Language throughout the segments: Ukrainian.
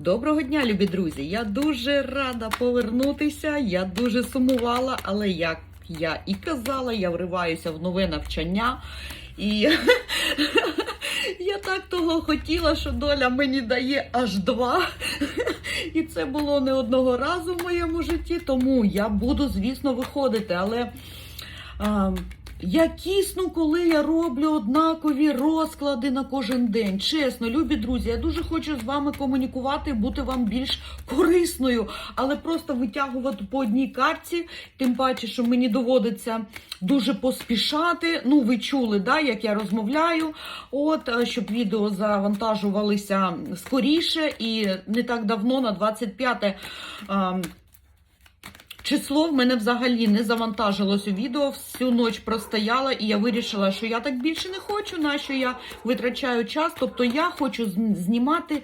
Доброго дня, любі друзі! Я дуже рада повернутися. Я дуже сумувала, але як я і казала, я вриваюся в нове навчання. І я так того хотіла, що доля мені дає аж два. І це було не одного разу в моєму житті, тому я буду, звісно, виходити. Але я кисну, коли я роблю однакові розклади на кожен день. Чесно, любі друзі, я дуже хочу з вами комунікувати, бути вам більш корисною, але просто витягувати по одній картці, тим паче, що мені доводиться дуже поспішати. Ну, ви чули, да, як я розмовляю, от щоб відео завантажувалися скоріше і не так давно, на 25 а, Число в мене взагалі не завантажилось у відео, всю ніч простояла, і я вирішила, що я так більше не хочу, на що я витрачаю час. Тобто я хочу знімати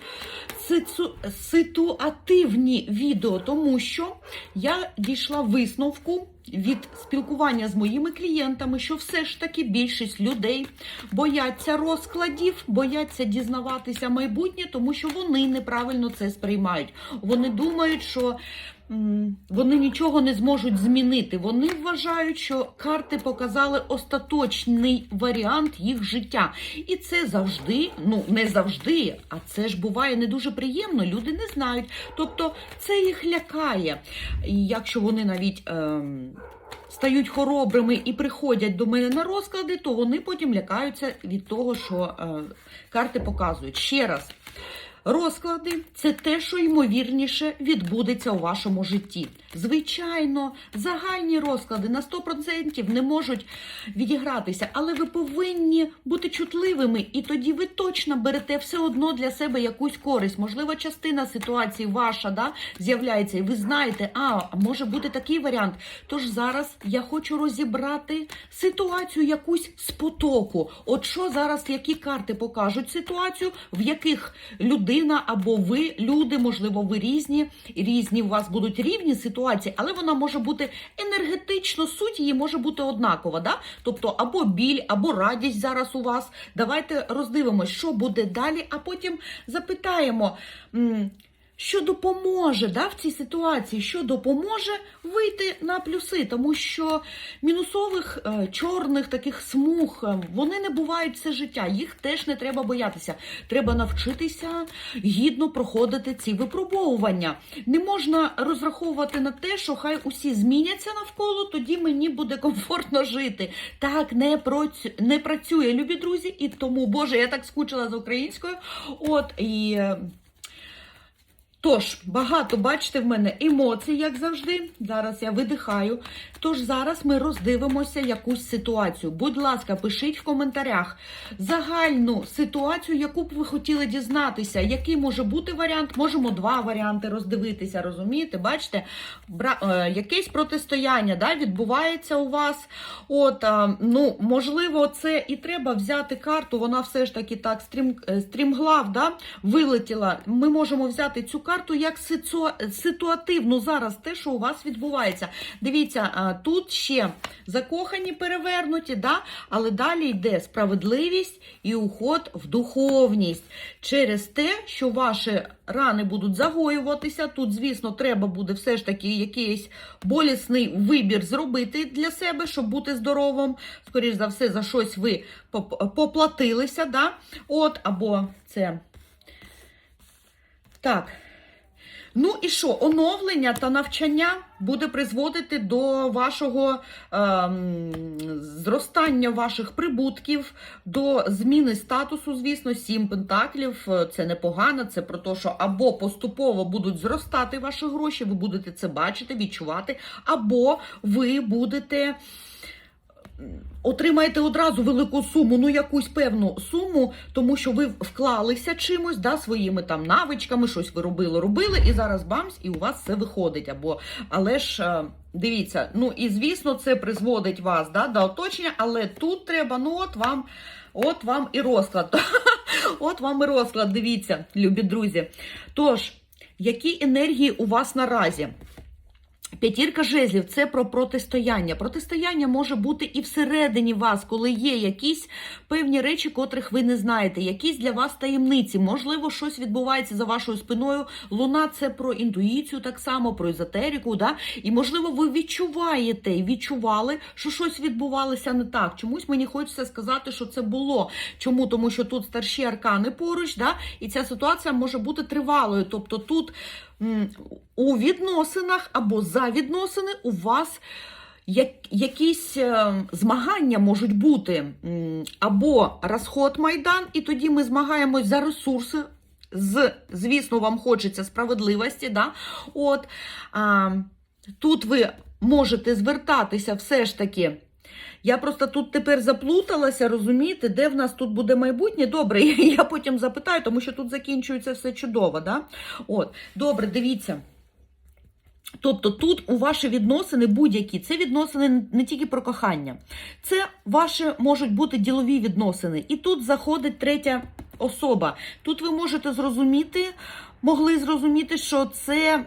ситуативні відео, тому що я дійшла висновку від спілкування з моїми клієнтами, що все ж таки більшість людей бояться розкладів, бояться дізнаватися майбутнє, тому що вони неправильно це сприймають. Вони думають, що вони нічого не зможуть змінити. Вони вважають, що карти показали остаточний варіант їх життя. І це завжди, ну не завжди, а це ж буває не дуже приємно. Люди не знають. Тобто це їх лякає. І якщо вони навіть. Ем, Стають хоробрими і приходять до мене на розклади, то вони потім лякаються від того, що е, карти показують. Ще раз, Розклади це те, що ймовірніше відбудеться у вашому житті. Звичайно, загальні розклади на 100% не можуть відігратися, але ви повинні бути чутливими, і тоді ви точно берете все одно для себе якусь користь. Можливо, частина ситуації ваша да, з'являється, і ви знаєте, а може бути такий варіант. Тож зараз я хочу розібрати ситуацію якусь з потоку. От що зараз, які карти покажуть ситуацію, в яких людина або ви, люди, можливо, ви різні, різні у вас будуть рівні ситуації, але вона може бути енергетично, суть її може бути однакова. Да? Тобто або біль, або радість зараз у вас. Давайте роздивимося, що буде далі, а потім запитаємо. Що допоможе да, в цій ситуації, що допоможе вийти на плюси, тому що мінусових е, чорних таких смуг е, вони не бувають все життя. Їх теж не треба боятися. Треба навчитися гідно проходити ці випробовування. Не можна розраховувати на те, що хай усі зміняться навколо, тоді мені буде комфортно жити. Так не працю... не працює, любі друзі, і тому, Боже, я так скучила за українською. От і. Тож, багато, бачите, в мене емоцій, як завжди. Зараз я видихаю. Тож зараз ми роздивимося якусь ситуацію. Будь ласка, пишіть в коментарях загальну ситуацію, яку б ви хотіли дізнатися. Який може бути варіант? Можемо два варіанти роздивитися, розумієте? Бачите, е, якесь протистояння да, відбувається у вас. От, ну, можливо, це і треба взяти карту. Вона все ж таки так стрім... е, стрімглав, да, вилетіла. Ми можемо взяти цю карту як сицу- ситуативну зараз те, що у вас відбувається. Дивіться, тут ще закохані перевернуті, да? але далі йде справедливість і уход в духовність через те, що ваші рани будуть загоюватися. Тут, звісно, треба буде все ж таки якийсь болісний вибір зробити для себе, щоб бути здоровим. Скоріш за все, за щось ви поплатилися. Да? От, або це. Так. Ну і що, оновлення та навчання буде призводити до вашого ем, зростання ваших прибутків, до зміни статусу, звісно, сім пентаклів. Це непогано, це про те, що або поступово будуть зростати ваші гроші, ви будете це бачити, відчувати, або ви будете отримаєте одразу велику суму, ну якусь певну суму, тому що ви вклалися чимось, да, своїми там навичками, щось ви робили, робили, і зараз бамс, і у вас все виходить. Або, але ж е, дивіться, ну і звісно, це призводить вас да, до оточення, але тут треба, ну от вам. От вам і розклад. От вам і розклад, дивіться, любі друзі. Тож, які енергії у вас наразі? П'ятірка жезлів це про протистояння. Протистояння може бути і всередині вас, коли є якісь певні речі, котрих ви не знаєте, якісь для вас таємниці. Можливо, щось відбувається за вашою спиною. Луна це про інтуїцію, так само, про езотерику. Да? І можливо, ви відчуваєте і відчували, що щось відбувалося не так. Чомусь мені хочеться сказати, що це було. Чому? Тому що тут старші аркани поруч, да? і ця ситуація може бути тривалою. Тобто тут у відносинах або за відносини у вас. Якісь е, змагання можуть бути або розход майдан, і тоді ми змагаємось за ресурси. З, звісно, вам хочеться справедливості. Да? От, а, тут ви можете звертатися все ж таки. Я просто тут тепер заплуталася, розумієте, де в нас тут буде майбутнє. Добре, я потім запитаю, тому що тут закінчується все чудово. Да? От, Добре, дивіться. Тобто тут у ваші відносини будь-які, це відносини не тільки про кохання, це ваші можуть бути ділові відносини. І тут заходить третя особа. Тут ви можете зрозуміти, могли зрозуміти, що це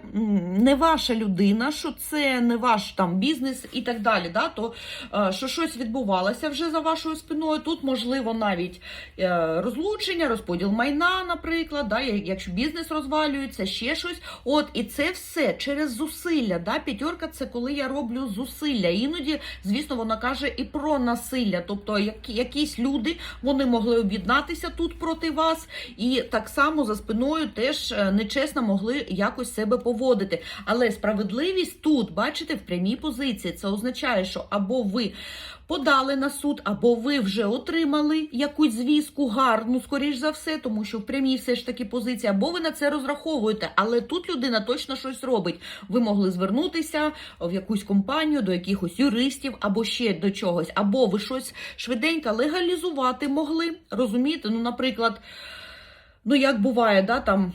не ваша людина, що це не ваш там бізнес і так далі. Да? То е, що щось відбувалося вже за вашою спиною. Тут можливо навіть е, розлучення, розподіл майна, наприклад, да? якщо бізнес розвалюється, ще щось. От і це все через зусилля. Да? П'ятерка це коли я роблю зусилля. Іноді, звісно, вона каже і про насилля. Тобто, як, якісь люди вони могли об'єднатися тут проти вас, і так само за спиною теж е, нечесно могли якось себе поводити. Але справедливість тут, бачите, в прямій позиції. Це означає, що або ви. Подали на суд, або ви вже отримали якусь звістку гарну, скоріш за все, тому що в прямій все ж таки позиція, або ви на це розраховуєте, але тут людина точно щось робить. Ви могли звернутися в якусь компанію, до якихось юристів, або ще до чогось, або ви щось швиденько легалізувати могли. Розумієте? Ну, наприклад. Ну, як буває, да, там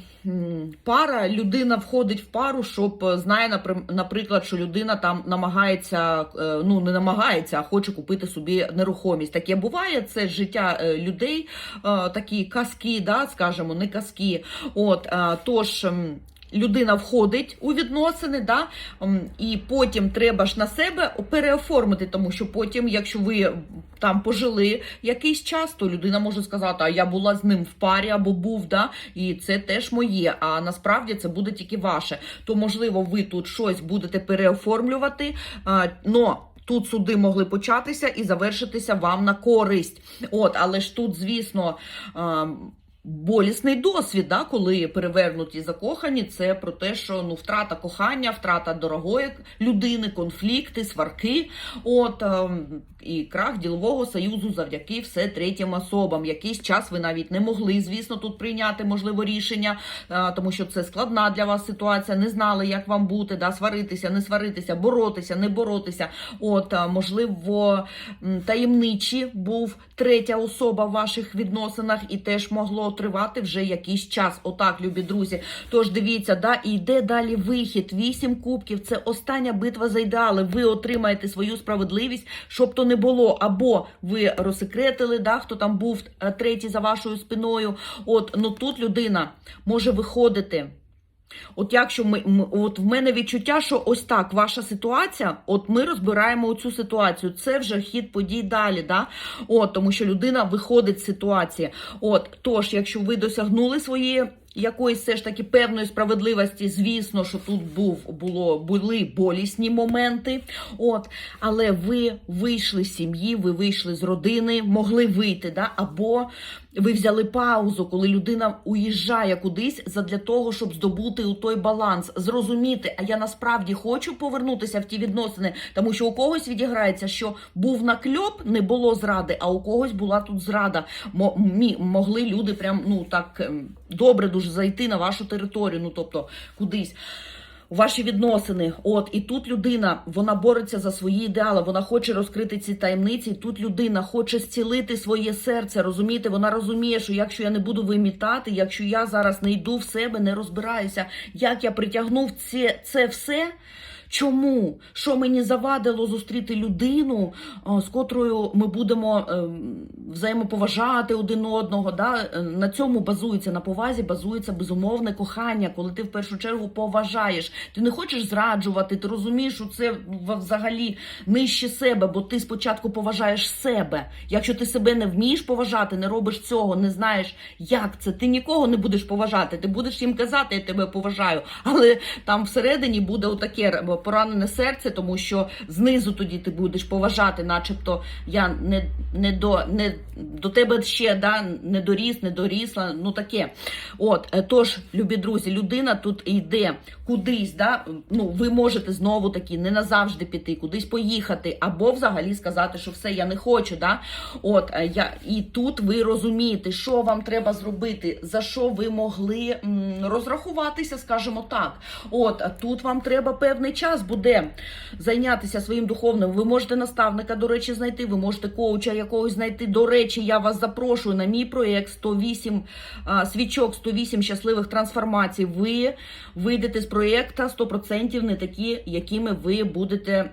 пара, людина входить в пару, щоб е, знає, наприклад, що людина там намагається, е, ну не намагається, а хоче купити собі нерухомість. Таке буває, це життя е, людей, такі казки, да, скажімо, не казки. От, тож. Людина входить у відносини, да, і потім треба ж на себе переоформити, тому що потім, якщо ви там пожили якийсь час, то людина може сказати, а я була з ним в парі або був, да, і це теж моє. А насправді це буде тільки ваше. То можливо, ви тут щось будете переоформлювати. Но Тут суди могли початися і завершитися вам на користь. От, але ж тут, звісно, болісний досвід, да, коли перевернуті закохані, це про те, що ну втрата кохання, втрата дорогої людини, конфлікти, сварки. От ем, і крах ділового союзу завдяки все третім особам. Якийсь час ви навіть не могли, звісно, тут прийняти можливо рішення, е, тому що це складна для вас ситуація. Не знали, як вам бути, да, сваритися, не сваритися, боротися, не боротися. От е, можливо, таємничі був третя особа в ваших відносинах, і теж могло тривати вже якийсь час. Отак, любі друзі. Тож дивіться, да, і йде далі вихід. Вісім кубків. Це остання битва за ідеали. Ви отримаєте свою справедливість, щоб то не було. Або ви розсекретили, да, хто там був е, третій за вашою спиною. От ну тут людина може виходити. От якщо ми, от в мене відчуття, що ось так ваша ситуація, от ми розбираємо цю ситуацію. Це вже хід подій далі, да? От, тому що людина виходить з ситуації. От, тож, якщо ви досягнули своєї якоїсь все ж таки певної справедливості, звісно, що тут був було були болісні моменти. От, але ви вийшли з сім'ї, ви вийшли з родини, могли вийти, да? або ви взяли паузу, коли людина уїжджає кудись задля того, щоб здобути у той баланс, зрозуміти, а я насправді хочу повернутися в ті відносини, тому що у когось відіграється, що був накльоп, не було зради, а у когось була тут зрада. Могли люди прям ну так ем, добре дуже зайти на вашу територію, ну тобто кудись. Ваші відносини, от і тут людина вона бореться за свої ідеали, вона хоче розкрити ці таємниці. Тут людина хоче зцілити своє серце. Розумієте, вона розуміє, що якщо я не буду вимітати, якщо я зараз не йду в себе, не розбираюся, як я притягнув це, це все. Чому? Що мені завадило зустріти людину, з котрою ми будемо ем, взаємоповажати один одного? Да? На цьому базується, на повазі базується безумовне кохання, коли ти в першу чергу поважаєш. Ти не хочеш зраджувати, ти розумієш, що це взагалі нижче себе, бо ти спочатку поважаєш себе. Якщо ти себе не вмієш поважати, не робиш цього, не знаєш, як це, ти нікого не будеш поважати. Ти будеш їм казати, я тебе поважаю. Але там всередині буде отаке поранене серце, тому що знизу тоді ти будеш поважати, начебто я не, не до не до тебе ще да, не доріс, не дорісла. Ну таке. От е, тож, любі друзі, людина тут йде кудись. Да? Ну, ви можете знову таки не назавжди піти, кудись поїхати, або взагалі сказати, що все, я не хочу. Да? От е, я і тут ви розумієте, що вам треба зробити, за що ви могли м, розрахуватися, скажімо так. От тут вам треба певний час буде зайнятися своїм духовним. Ви можете наставника, до речі, знайти. Ви можете коуча якогось знайти. До речі, я вас запрошую на мій проєкт 108 а, свічок, 108 щасливих трансформацій. Ви вийдете з проєкта 100% не такі, якими ви будете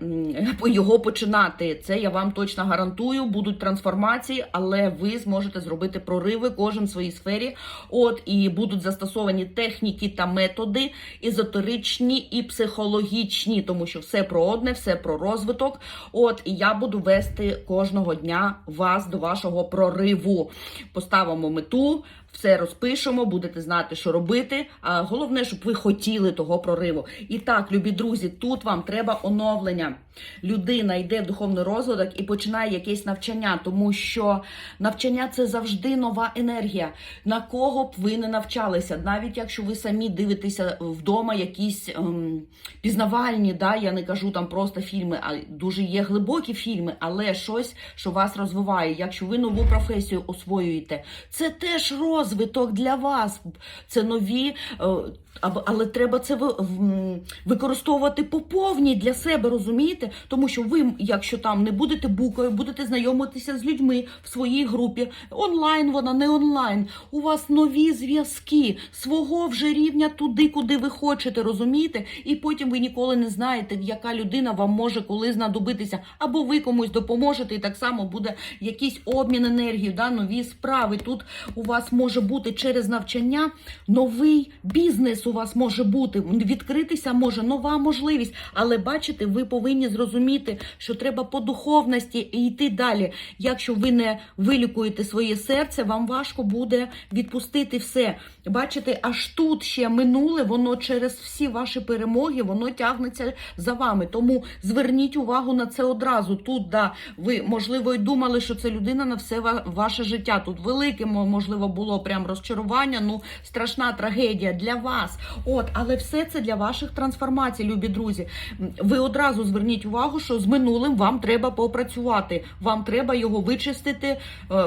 його починати. Це я вам точно гарантую. Будуть трансформації, але ви зможете зробити прориви кожен в своїй сфері. От і будуть застосовані техніки та методи езотеричні і психологічні, тому що все про одне, все про розвиток. От і я буду вести кожного дня вас до вашого прориву. Поставимо мету. Все розпишемо, будете знати, що робити. А головне, щоб ви хотіли того прориву. І так, любі друзі, тут вам треба оновлення. Людина йде в духовний розвиток і починає якесь навчання, тому що навчання це завжди нова енергія. На кого б ви не навчалися, навіть якщо ви самі дивитеся вдома якісь ем, пізнавальні, да, я не кажу там просто фільми, а дуже є глибокі фільми, але щось, що вас розвиває. Якщо ви нову професію освоюєте, це теж розвиток для вас. Це нові, е, але треба це використовувати по повній для себе, розумієте? Тому що ви, якщо там не будете букою, будете знайомитися з людьми в своїй групі, онлайн вона, не онлайн. У вас нові зв'язки свого вже рівня туди, куди ви хочете, розумієте? І потім ви ніколи не знаєте, яка людина вам може коли знадобитися, або ви комусь допоможете, і так само буде якийсь обмін енергією, да, нові справи. Тут у вас може бути через навчання новий бізнес. У вас може бути відкритися може нова можливість. Але бачите, ви повинні зрозуміти, що треба по духовності і йти далі. Якщо ви не вилікуєте своє серце, вам важко буде відпустити все. Бачите, аж тут ще минуле, воно через всі ваші перемоги, воно тягнеться за вами. Тому зверніть увагу на це одразу. Тут да, ви можливо і думали, що це людина на все ваше життя. Тут велике можливо було прям розчарування. Ну страшна трагедія для вас. От, але все це для ваших трансформацій, любі друзі. Ви одразу зверніть увагу, що з минулим вам треба попрацювати. Вам треба його вичистити, е,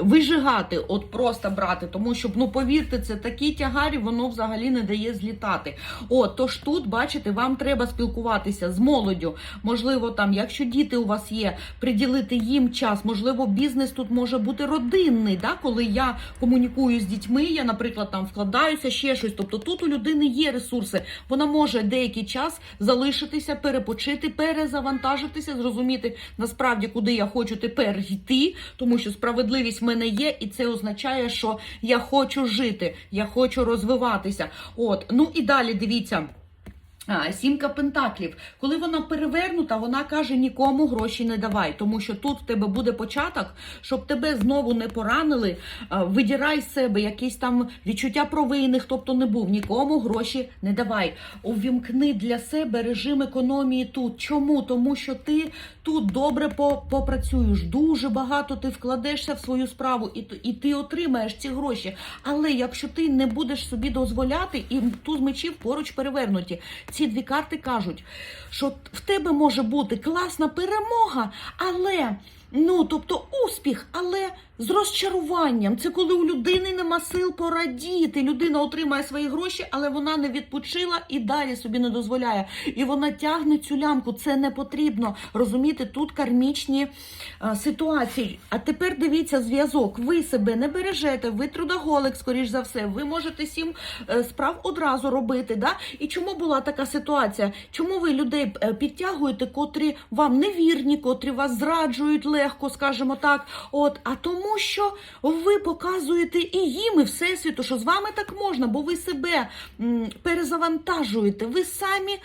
вижигати, от просто брати. Тому що, ну повірте, це такі тягарі, воно взагалі не дає злітати. От, тож тут, бачите, вам треба спілкуватися з молоддю. Можливо, там, якщо діти у вас є, приділити їм час. Можливо, бізнес тут може бути родинний. Да? Коли я комунікую з дітьми, я, наприклад, там вкладаюся ще щось. Тобто тут у людини є ресурси. Вона може деякий час залишитися, перепочити, перезавантажитися, зрозуміти насправді, куди я хочу тепер йти, тому що справедливість в мене є, і це означає, що я хочу жити, я хочу розвиватися. От, ну і далі дивіться. Сімка пентаклів. Коли вона перевернута, вона каже: нікому гроші не давай, тому що тут в тебе буде початок, щоб тебе знову не поранили. Видірай з себе якісь там відчуття провини, хто б то не був. Нікому гроші не давай. Увімкни для себе режим економії тут. Чому? Тому що ти тут добре попрацюєш, дуже багато ти вкладешся в свою справу, і, і ти отримаєш ці гроші. Але якщо ти не будеш собі дозволяти, і туз мечів поруч перевернуті, ці дві карти кажуть, що в тебе може бути класна перемога, але. Ну, тобто успіх, але з розчаруванням. Це коли у людини нема сил порадіти. Людина отримає свої гроші, але вона не відпочила і далі собі не дозволяє. І вона тягне цю лямку. Це не потрібно. Розумієте, тут кармічні е, ситуації. А тепер дивіться зв'язок. Ви себе не бережете, ви трудоголик, скоріш за все. Ви можете сім е, справ одразу робити. Да? І чому була така ситуація? Чому ви людей е, підтягуєте, котрі вам невірні, котрі вас зраджують легко, скажімо так? От, а тому, що ви показуєте і їм, і всесвіту, що з вами так можна, бо ви себе перезавантажуєте. Ви самі е,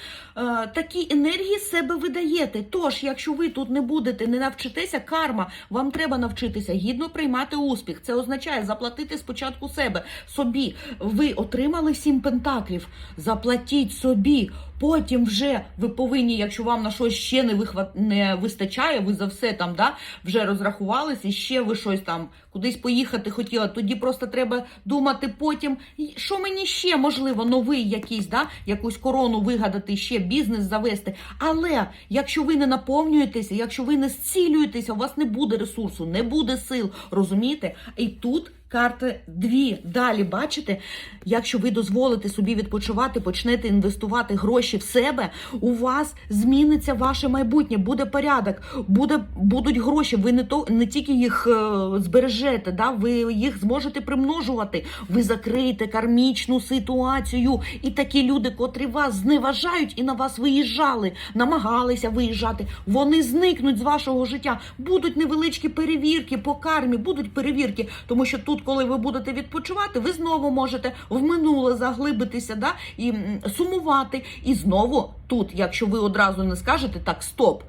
такі енергії себе видаєте. Тож, якщо ви тут не будете, не навчитеся, карма, вам треба навчитися гідно приймати успіх. Це означає заплатити спочатку себе, собі. Ви отримали сім пентаклів. Заплатіть собі. Потім вже ви повинні, якщо вам на щось ще не вихват не вистачає, ви за все там да вже розрахувалися, ще ви щось там кудись поїхати хотіла. Тоді просто треба думати потім, що мені ще можливо новий якийсь, да, якусь корону вигадати, ще бізнес завести. Але якщо ви не наповнюєтеся, якщо ви не зцілюєтеся, у вас не буде ресурсу, не буде сил, розумієте? І тут. Карти дві. Далі бачите, якщо ви дозволите собі відпочивати, почнете інвестувати гроші в себе, у вас зміниться ваше майбутнє, буде порядок, буде, будуть гроші. Ви не то не тільки їх е, збережете, да, ви їх зможете примножувати. Ви закриєте кармічну ситуацію. І такі люди, котрі вас зневажають і на вас виїжджали, намагалися виїжджати, вони зникнуть з вашого життя. Будуть невеличкі перевірки по кармі, будуть перевірки, тому що тут, коли ви будете відпочивати, ви знову можете в минуле заглибитися, да, і сумувати. І знову тут, якщо ви одразу не скажете так, стоп.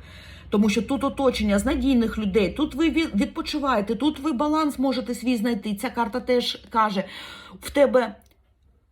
Тому що тут оточення з надійних людей, тут ви відпочиваєте, тут ви баланс можете свій знайти. Ця карта теж каже: в тебе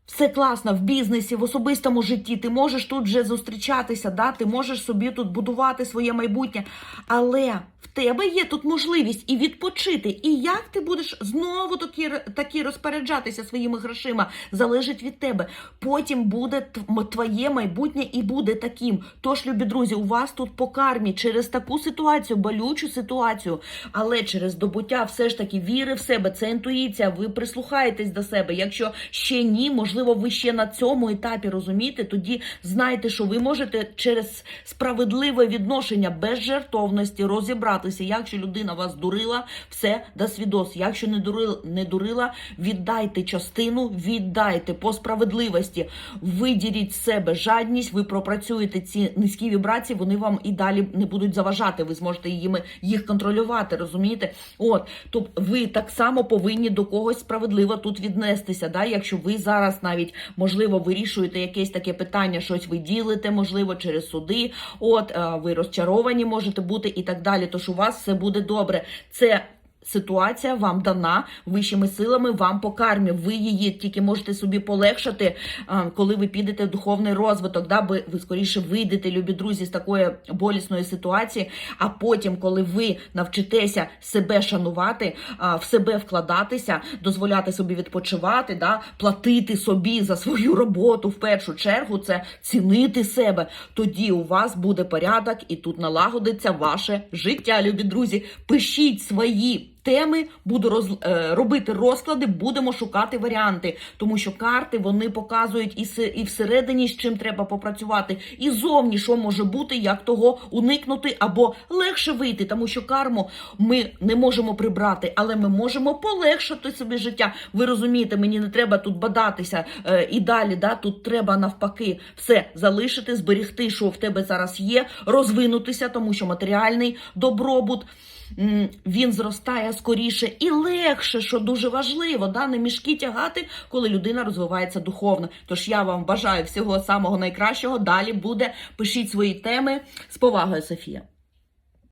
все класно в бізнесі, в особистому житті. Ти можеш тут вже зустрічатися, да? ти можеш собі тут будувати своє майбутнє. Але в тебе є тут можливість і відпочити. І як ти будеш знову такі, такі розпоряджатися своїми грошима, залежить від тебе. Потім буде твоє майбутнє і буде таким. Тож, любі друзі, у вас тут по кармі через таку ситуацію, болючу ситуацію, але через здобуття все ж таки віри в себе, це інтуїція. Ви прислухаєтесь до себе. Якщо ще ні, можливо, ви ще на цьому етапі розумієте, тоді знайте, що ви можете через справедливе відношення без жертовності розібратися. Якщо людина вас дурила, все до свідос. Якщо не дурила, не дурила, віддайте частину, віддайте по справедливості. Видіріть з себе жадність, ви пропрацюєте ці низькі вібрації, вони вам і далі не будуть заважати. Ви зможете їми їх контролювати, розумієте? От, тобто ви так само повинні до когось справедливо тут віднестися. Да? Якщо ви зараз навіть можливо вирішуєте якесь таке питання, щось ви ділите, можливо, через суди, от е, ви розчаровані можете бути і так далі. Тож у вас все буде добре. Це. Ситуація вам дана вищими силами, вам по кармі. Ви її тільки можете собі полегшати, а, коли ви підете в духовний розвиток. Да? Ви, ви скоріше вийдете, любі друзі, з такої болісної ситуації. А потім, коли ви навчитеся себе шанувати, в себе вкладатися, дозволяти собі відпочивати, да? платити собі за свою роботу в першу чергу, це цінити себе. Тоді у вас буде порядок і тут налагодиться ваше життя, любі друзі. Пишіть свої. Теми буду роз, е, робити розклади, будемо шукати варіанти, тому що карти вони показують і, і всередині з чим треба попрацювати, і зовні що може бути, як того уникнути або легше вийти, тому що карму ми не можемо прибрати, але ми можемо полегшити собі життя. Ви розумієте, мені не треба тут бадатися е, і далі. Да, тут треба навпаки все залишити, зберегти, що в тебе зараз є, розвинутися, тому що матеріальний добробут. Він зростає скоріше і легше, що дуже важливо, да, не мішки тягати, коли людина розвивається духовно. Тож я вам бажаю всього самого найкращого. Далі буде. Пишіть свої теми з повагою, Софія.